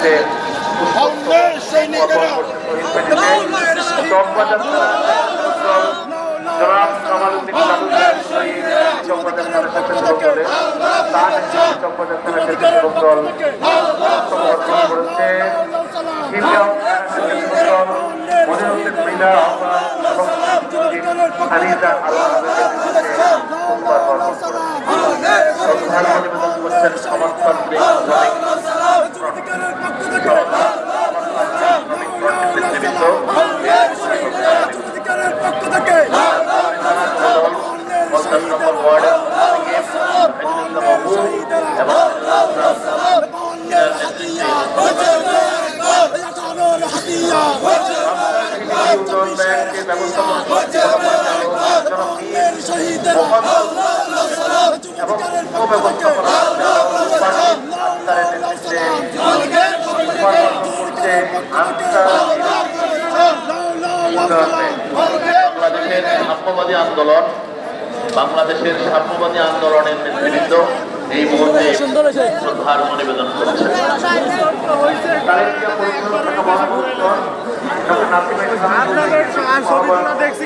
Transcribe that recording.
মুহূর্তে জনাব শহীদ চৌপাদার সাথে শুরু করে তার চৌপাদার সাথে যুবক দল সমর্থন করেছে হিমজম পঞ্চাশ নম্বর ওয়ার্ডের এবং বাংলাদেশের সাম্যবাদী আন্দোলন বাংলাদেশের সাম্যবাদী আন্দোলনের নেতৃবৃন্দ এই মুহূর্তে শ্রদ্ধার নিবেদন করছে। দেখছি